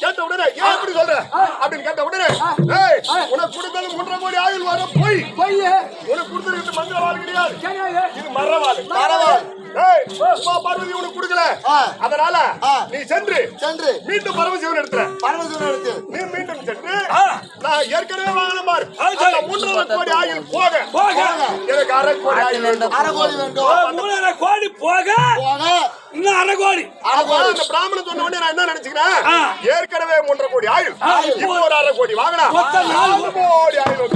கேட்ட உடனே ஏன் இப்படி சொல்ற? அப்படின்னு கேட்ட உடனே ஏய் உனக்கு கொடுத்தது மூன்றரை கோடி ஆயுள் வரும். போய். போய். உனக்கு கொடுத்தது மந்திரவாள் கிடையாது. இது மரவாள் மரவாள். ஏய் பார்வதி உனக்கு கொடுக்கல. ஆ. அதனால. நீ சென்று சென்று. மீண்டும் பரமசிவன் எடுத்துற. பரமசிவன் எடுத்து. நீ மீண்டும் சென்று. நான் ஏற்கனவே வாங்கின பாரு. மூன்றரை கோடி ஆயுள் போக. போக. எனக்கு அரை கோடி ஆயுள் வேண்டும் அரை கோடி வேண்டும். மூணரை கோடி போக. இன்னும் அரை கோடி. அரை கோடி. ஏற்கனவே மூன்றரை கோடி ஆயுள். இப்போ ஒரு அரை கோடி வாங்கினா மொத்தம் நாலு கோடி. ஆயுள்.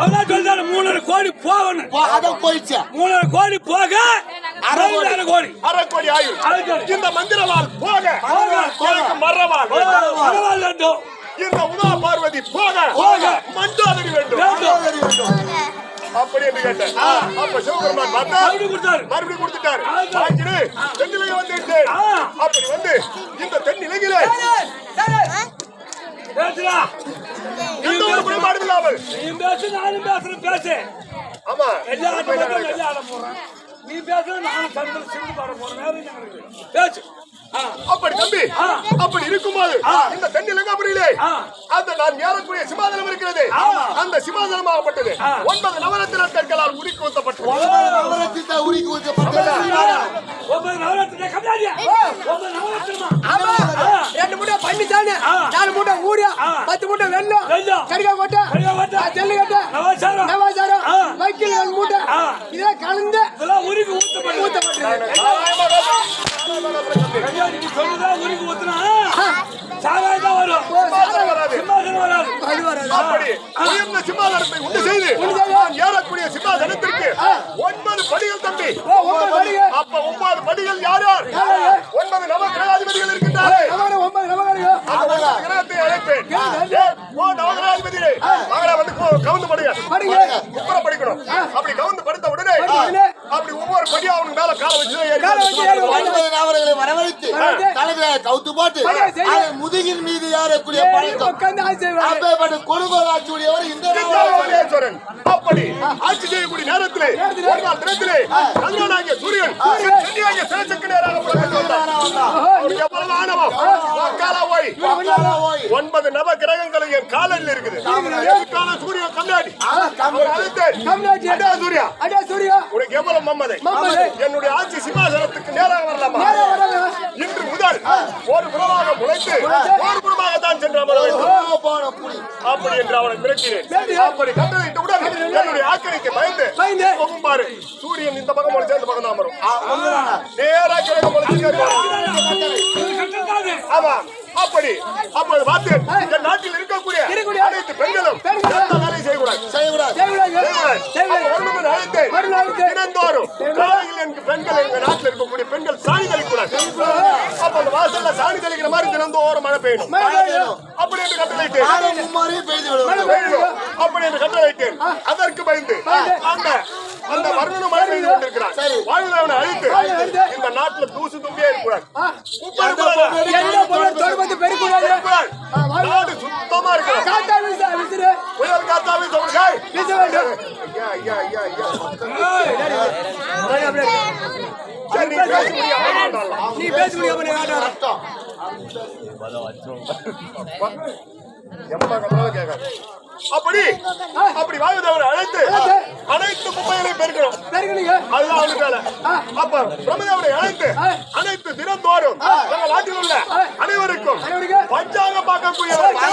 அவதான் சொல்றாரு மூணரை கோடி போகணும். அதான் போயிடுச்சு. மூணரை கோடி போக அரை கோடி. அரை கோடி. அரை கோடி ஆயுள். இந்த மந்திரவாள் போக. எனக்கு மரவாள் பரவாயில்ல வேண்டும். இந்த உதா பார்வதி போக போக. மஞ்சாதடி வேண்டும். வேண்டும். அப்படி என்று கேட்டேன். அப்ப சிவபெருமான் பார்த்தா மறுபடியும் கொடுத்துட்டாரு. வாங்கிடு தென்னிலகை வந்துட்டு ஆ. அப்படி வந்து இந்த தென்னிலகிலே பேசுடா. எந்த ஒரு குறைபாடும் இல்லாமல். நீ பேசு நானும் பேசுறேன் பேசு. ஆமா. எல்லாரும் மட்டும் வெளியே ஆட போறேன். நீ பேசுற நானும் சண்டல் சிந்து பாட போறேன்? பேசு. அப்படி தம்பி. அப்படி இருக்கும்போது. இந்த தென்னிலங்காபுரியிலே ஆ. அந்த நான் ஏறக்கூடிய சிமாதனம் இருக்கிறது. அந்த சிமாதனமாகப்பட்டது ஆ. ஒன்பது நவரத்தின கற்களால் உருக்கி ஊத்தப்பட்டது நவரத்தின உருக்கி ஊற்றப்பட்ட ஒன்பது ஒன்பது ஆமா ரெண்டு மூட்டை பண்ணித்தானே ஆ. நாலு மூட்டை ஊரியா ஆ. பத்து மூட்டை வெள்ளம். கரிகா கொட்டை கரிகா கொட்டை. நவாசாரம் ஆ. வைக்கல் ரெண்டு மூட்டை. இதெல்லாம் கலந்து இதெல்லாம் உருகி ஊத்தப்படும் ஊத்தப்பட்டது கல்யாணி நீ சொல்லுதா உருகி ஊத்துனா சாராய் தான் வரும். சிம்மாசனம் வராது. சிம்மாசனம் வராது. அது வராது. அப்படி உயர்ந்த சிம்மாசனத்தை உண்டு செய்து நான் ஏறக்கூடிய சிம்மாசனத்திற்கு ஒன்பது படிகள் தம்பி. ஓ, ஒன்பது படிகள். அப்ப ஒன்பது படிகள் யார் யார்? ஒன்பது நவ கிரகாதிபதிகள் இருக்கின்றார்கள் நவர ஒன்பது கிரகத்தை அழைப்பேன். ஓ நவகிரகாதிபதிகளே மகளா வந்து கவுந்து படுங்க. படிங்க. குப்புற படிக்கணும். அப்படி கவுந்து படுத்த உடனே படுத்த உடனே. அப்படி ஒவ்வொரு படியும் வரவழைத்து. தலைகளை கவுத்து போட்டு முதுகின் மீது ஏறக்கூடிய பழக்கம் உட்கார்ந்து ஆட்சி செய்வாரு. அப்பேற்பட்ட கொடுங்கோலாட்சியுடையவர் இந்த. அப்படி ஆட்சி செய்யக்கூடிய நேரத்திலே நேரத்திலே. ஒரு நாள் தினத்திலே சந்திரனாகிய சூரியன். சென்னியாகிய சிவசக்தி நேராக ஒன்பது நவ கிரகங்களும் என் காலில் இருக்குது. சூர்யா அடா சூர்யா. உனக்கு எவ்வளவு மம்மதை. என்னுடைய ஆட்சி சிம்மாசனத்துக்கு நேராக வரலாமா. இன்று முதல் ஒரு புறமாக முளைத்து ஒரு புறமாக தான் சென்று அமர. அப்படி என்று அவனை மிரட்டினேன். அப்படி கட்டளையிட்டவுடன் என்னுடைய ஆக்கிரைக்கு பயந்து. போகும் பாரு சூரியன் இந்த பக்கம் முளைச்சு அந்த பக்கம் தான் வரும் ஆ, வந்துடுறாங்க. நேரா கிழக்கு முளைச்சு ஆமா அப்படி. அப்போது பார்த்தேன் இந்த நாட்டில் இருக்கக்கூடிய அனைத்து பெண்களும் பெண்களும் எந்த வேலையும் செய்யக்கூடாது. செய்யக்கூடாது. தினந்தோறும் காலையில் எனக்கு பெண்கள் எங்க நாட்டில் இருக்கக்கூடிய பெண்கள் சாணி தெளிக்கூடாது அப்ப அந்த வாசல்ல சாணி தெளிக்கிற மாதிரி தினந்தோறும் மழை பெய்யணும். அப்படி என்று மும்மாரியும் பெய்து விடுவேன் கட்டளையிட்டேன் அதற்கு பயந்து அந்த அந்த வர்ணனும் மழை பெய்து கொண்டிருக்கிறான். வாழ்ந்தவனை அழித்து. இந்த நாட்டுல தூசு தும்பியே வாழ்க. நாடு சுத்தமா விசிறு. புயல் காத்தாவே சொல்லுங்க. ஐயா நீ பேச முடியாம. எம்மா கேட்காது. அப்படி அப்படி வாழ்ந்தவரை அழைத்து அழைத்து. அனைத்து குப்பைகளையும் பெருக்கணும். அதுதான் அவனுக்கு வேலை. அப்ப பிரம்மதேவனை அழைத்து. அனைத்து தினந்தோறும் எங்கள் நாட்டில் உள்ள அனைவருக்கும் பஞ்சாங்க பார்க்கக்கூடிய வழக்கம்.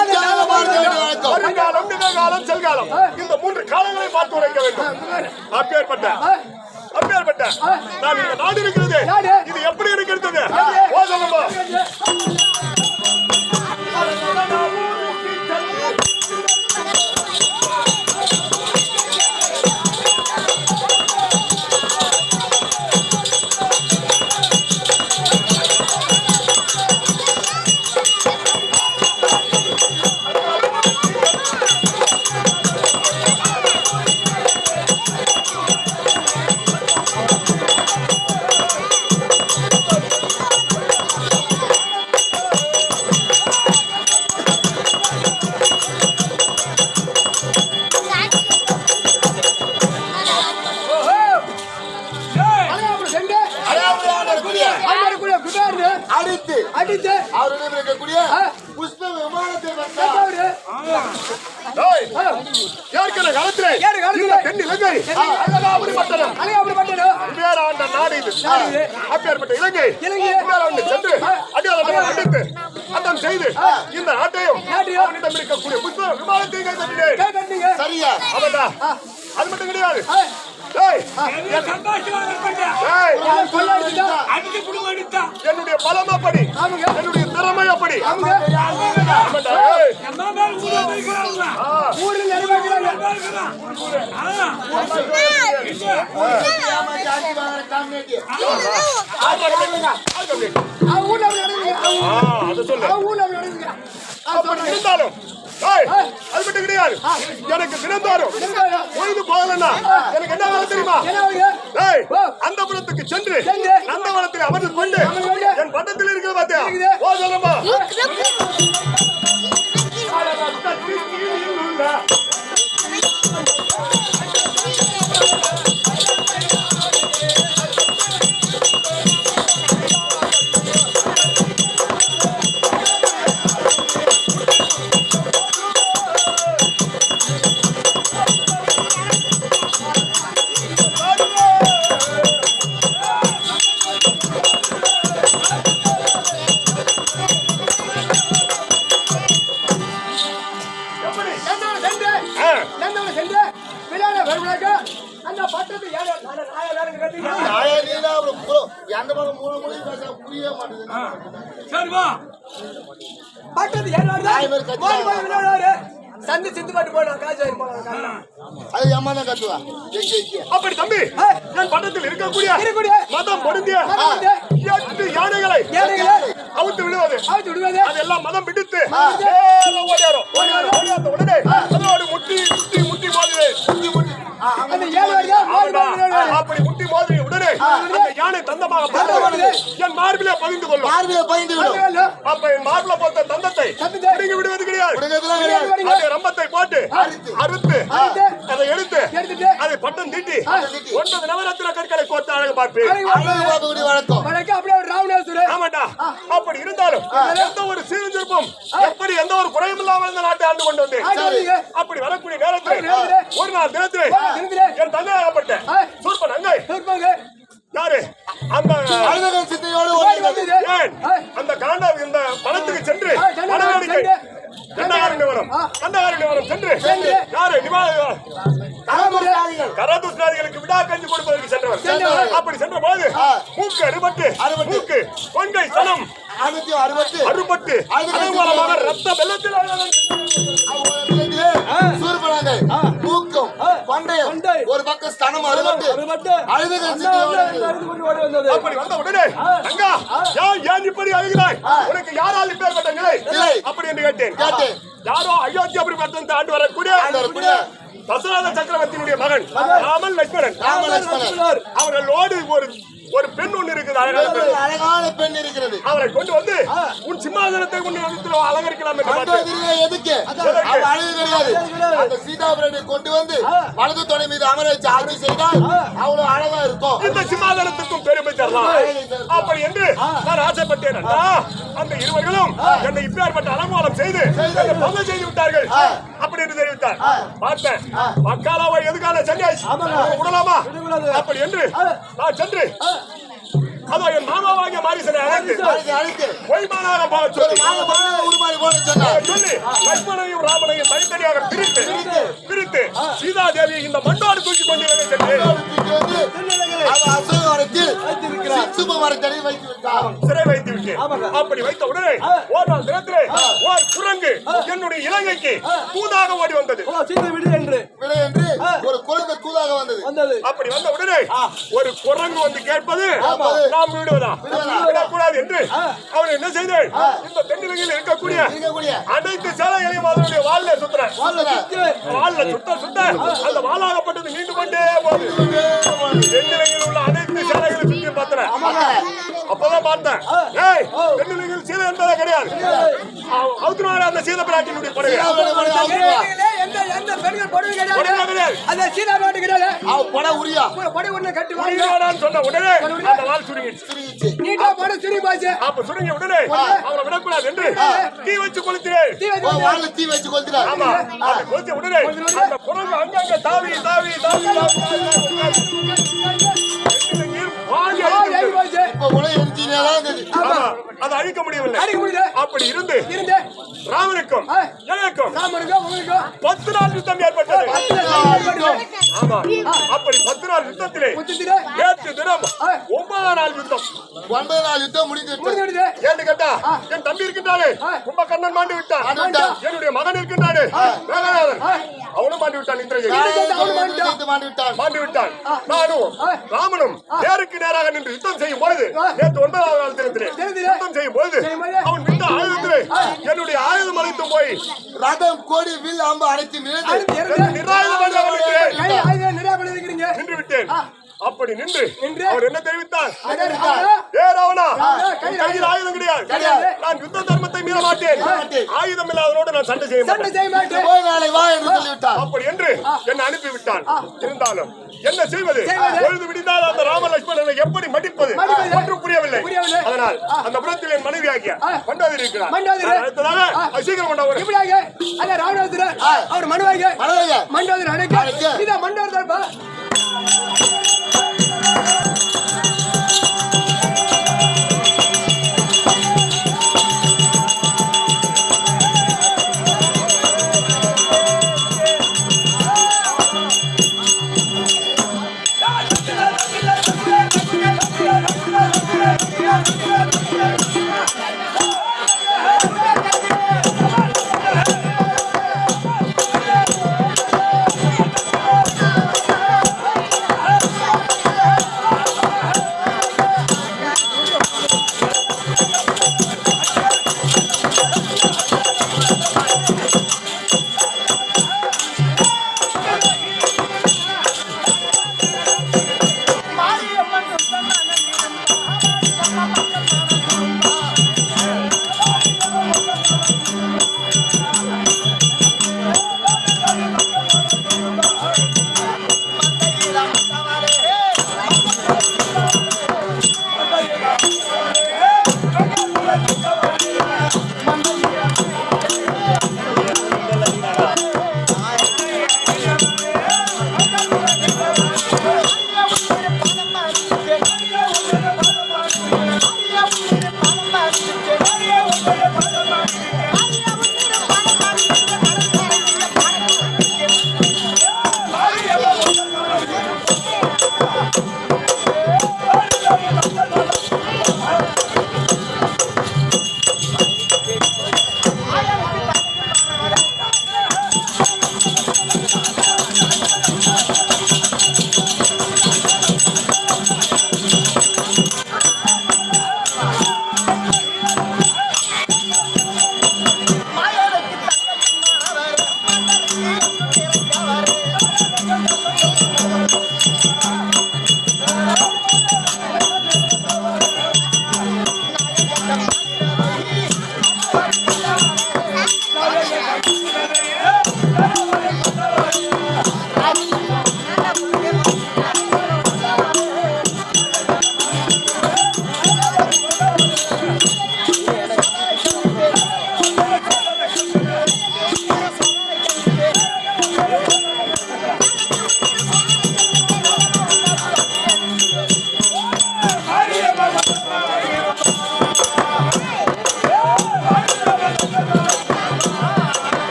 வருங்காலம் நிகழ்காலம் செல்காலம். இந்த மூன்று காலங்களை பார்த்து உரைக்க வேண்டும். அப்பேற்பட்ட அப்பேற்பட்ட நான் இந்த நாடு இருக்கிறது. இது எப்படி இருக்கிறது? ஓ அடித்து அவரிடம் இருக்கக்கூடிய. புஷ்ப விமானத்தை ஏற்கனவே காலத்திலே? ஏறு காலத்திலே. இந்த தென் இலங்கை. அழகாபுரி பட்டணம் அழகாபுரி பட்டணம் நாடு இது. நாடு இது. அப்பேற்பட்ட இலங்கை. இலங்கை. வேறாண்டு சென்று அடியாளத்தை அடித்து அத்தம் செய்து இந்த நாட்டையும். அவனிடம் இருக்கக்கூடிய புஷ்ப விமானத்தை கைத்தட்டினேன் கை கட்டுங்க சரியா? அவன்டா. அது மட்டும் கிடையாது. என்னுடைய பலம் அப்படி. என்னுடைய திறமை அப்படி. இருந்தாலும் அது மட்டும் கிடையாது எனக்கு தினந்தோறும் பொழுது போகலன்னா எனக்கு என்ன வேலை தெரியுமா. அந்த புறத்துக்கு சென்று. நந்தவனத்தில் அமர்ந்து கொண்டு. என் பட்டத்தில் இருக்கிற. ஓ சொல்லமா எந்த பக்கம் மூணு மொழி பேச மாட்டேங்குது ஏழு சந்தி சிந்து பாட்டு காசு போலாம் அது அம்மா தான் கத்துவா. அப்படி தம்பி. என் பட்டத்தில் இருக்கக்கூடிய இருக்கக்கூடிய மதம் பொருந்திய எட்டு யானைகளை அவுத்து விடுவது அவுத்து விடுவது அதெல்லாம் மதம் பிடித்து நேரா ஓடியாரும் ஓடியாந்த உடனே அதோடு முட்டி முட்டி அந்த ஏழு வரையா ஓடி ஆமாடா. போய் விளையாடுவாரு அப்படி முட்டி மோதிய உடனே அந்த யானை தந்தமாக தந்தமானது. என் மார்பிலே பகிர்ந்து கொள்ளும் பார்வையை பயந்து விடும் அது வேணும். அப்ப என் மார்பில போட்ட தந்தத்தை தந்தத்தை. பிடுங்கி விடுவது கிடையாது உடனேலாம் கிடையாது விடுங்க. அதை ரம்பத்தை போட்டு அறுத்து. அறுத்து அறுத்து. அதை எடுத்து எடுத்துட்டு அதை பட்டம் தீட்டி தீட்டி. ஒன்பது நவரத்தின கற்களை கோர்த்து அழகு பார்ப்பேன் ஆமாண்டா அப்படி இருந்தாலும் எந்த ஒரு சீர்திருப்பம் எப்படி எந்த ஒரு குறையும் இல்லாமல் இந்த நாட்டை ஆண்டு கொண்டு வந்தேன். அப்படி வரக்கூடிய நேரத்தில் ஒரு நாள் தினத்திலே. என் தந்தையாகப்பட்ட ஆ. சூர்பன் அங்கை. யாரு? அந்த ஏன்? ஆ. அந்த காண்ட இந்த பணத்துக்கு சென்று பணவேடிக்கை சென்று. கண்டகாரி நிவரம். ஆ. கண்டகாரி நிவரம் சென்று. யாரு. கரதுஷ்ணாதிகளுக்கு விடா கஞ்சி கொடுப்பதற்கு சென்றவர். அப்படி சென்ற போது. மூக்கு அறுபட்டு. மூக்கு கொங்கை சனம். அறுபத்தி. அறுபத்து மூலமாக ரத்த வெள்ளத்தில் ஒரு பக்கம் ஸ்தனம் அறுபட்டு வந்தது அப்படி வந்த உடனே அங்கா ஏன் ஏன் இப்படி அழுகிறாய்? உனக்கு யாரால் இப்பேற்பட்ட நிலை? நிலை. அப்படி என்று கேட்டேன். கேட்டேன். யாரோ அயோத்தி அப்படி பட்டத்தை ஆண்டு வரக்கூடிய தசரத சக்கரவர்த்தியினுடைய மகன் ராமன் லட்சுமணன். ராம லட்சுமணன். அவர்களோடு ஒரு ஒரு பெண் ஒண்ணு இருக்குது அழகான பெண். அழகான பெண் இருக்கிறது. அவரை கொண்டு வந்து உன் சிம்மாசனத்தை கொண்டு வந்து அலங்கரிக்கலாம் எதுக்கு? அழகு கிடையாது அந்த சீதாபுரனை கொண்டு வந்து வலது துணை மீது அமர வச்சு ஆட்சி செய்தால் அவ்வளவு அழகா இருக்கும். இந்த சிம்மாசனத்துக்கும் பெருமை தரலாம். அப்படி என்று நான் ஆசைப்பட்டேன். அந்த இருவர்களும் என்னை இப்பேற்பட்ட அலங்கோலம் செய்து பங்கு செய்து விட்டார்கள். அப்படி என்று தெரிவித்தார். பார்த்தேன். மக்காலாவை எதுக்கான சன்னியாசி? விடலாமா அப்படி என்று நான் சென்று அதோ என் மாமாவாகிய மாரிசனை அழைத்து சொல்லி. உருமாறி சொல்லி லட்சுமணையும் ராமனையும் தனித்தனியாக பிரித்து பிரித்து. சீதா தேவியை இந்த மண்டோடு தூக்கி கொண்டு வந்து தூக்கி வந்து அவ அசோக மரத்தில் சித்தும மரத்தடி வைத்து விட்டார் சிறை வைத்து விட்டேன் அப்படி வைத்த உடனே ஒரு நாள் தினத்திலே ஒரு குரங்கு என்னுடைய இலங்கைக்கு தூதாக ஓடி வந்தது. என்று. விடை என்று ஒரு குழந்தை தூதாக வந்தது. அப்படி வந்த உடனே ஒரு குரங்கு வந்து கேட்பது. நாம் விடுவதா? விடக்கூடாது என்று அவன் என்ன செய்தேன்? இந்த தென்னிலங்கையில் இருக்கக்கூடிய அனைத்து சேலைகளையும் அதனுடைய வாழ்ல சுத்துறேன் வாழ்ல வால்ல சுத்த சுத்த அந்த வாளாகப்பட்டது நீண்டு கொண்டே போகுது. தென்னிலங்கையில் உள்ள அனைத்து சேலைகளையும் சுற்றி பார்த்தேன் அப்பதான் பார்த்தேன் ஏய் சீலை என்பதே கிடையாது அவுத்துனாரு அந்த சீத பிராட்டியினுடைய படகு. அந்த சீதா பாட்டு கிடையாது அவ பட உரியா புடவை ஒண்ணு கட்டி சொன்ன உடனே அந்த சுருங்கிடுச்சு சுருங்கிச்சு நீட்டா போட சுரி போச்சு அப்ப சுருங்கிய உடனே அவளை விடக்கூடாது என்று தீ வச்சு கொளுத்தினேன் தீ வச்சு வாழ தீ வச்சு கொளுத்துறா ஆமா அப்படி கொளுத்திய உடனே அந்த குரங்கு அங்கங்க தாவி தாவி தாவி தாவி இருந்தது அதை அழிக்க முடியவில்லை. அடிக்க முடியல. அப்படி இருந்து இருந்து. ராமனுக்கும். எனக்கும் பத்து நாள் யுத்தம் ஏற்பட்டது. ஆமா. அப்படி பத்து நாள் யுத்தத்திலே நேற்று தினம் ஆ. ஒன்பதாம் நாள் யுத்தம். ஒன்பது நாள் யுத்தம் முடிஞ்சிட்டு முடிஞ்சு விடுது ஏன்னு கேட்டா என் தம்பி இருக்கின்றானே. கும்பகர்ணன் மாண்டு விட்டான். என்னுடைய மகன் இருக்கின்றானே. அவனும் மாண்டு விட்டான் இந்திரஜித் மாண்டு விட்டான் மாண்டு விட்டான். நானும். ராமனும் நேருக்கு நேராக நின்று யுத்தம் செய்யும் பொழுது. நேற்று ஒன்பதாவது நாள் தினத்திலே. யுத்தம் செய்யும் பொழுது. அவன் விட்ட ஆயுதத்திலே என்னுடைய ஆயுதம் அழைத்து போய் ரதம் கோடி வில் அம்பு அனைத்து நிராயுதம் நின்று விட்டேன். அப்படி நின்று. அவர் என்ன தெரிவித்தார் ஏ ராவணா கையில் ஆயுதம் கிடையாது கிடையாது. நான் யுத்த தர்மத்தை மீற மாட்டேன். ஆயுதம் இல்லாதவனோடு நான் சண்டை செய்ய சண்டை மாட்டேன் செய்ய மாட்டேன் போய் நாளை வா என்று சொல்லிவிட்டார் அப்படி என்று என்னை அனுப்பி விட்டான் இருந்தாலும் என்ன செய்வது? பொழுது விடிந்தால் அந்த ராம லட்சுமணனை எப்படி மடிப்பது? ஒன்றும் புரியவில்லை புரியவில்லை. அதனால். அந்த புறத்தில் என் மனைவி ஆகிய. மண்டாதிரி இருக்கிறார் அடுத்ததாக சீக்கிரம் கொண்டவர் இப்படியாக அந்த ஆ. அவர் மனதையா மண்டோதர் அடைக்க அடைக்க. இத மண்டோதர் Bye.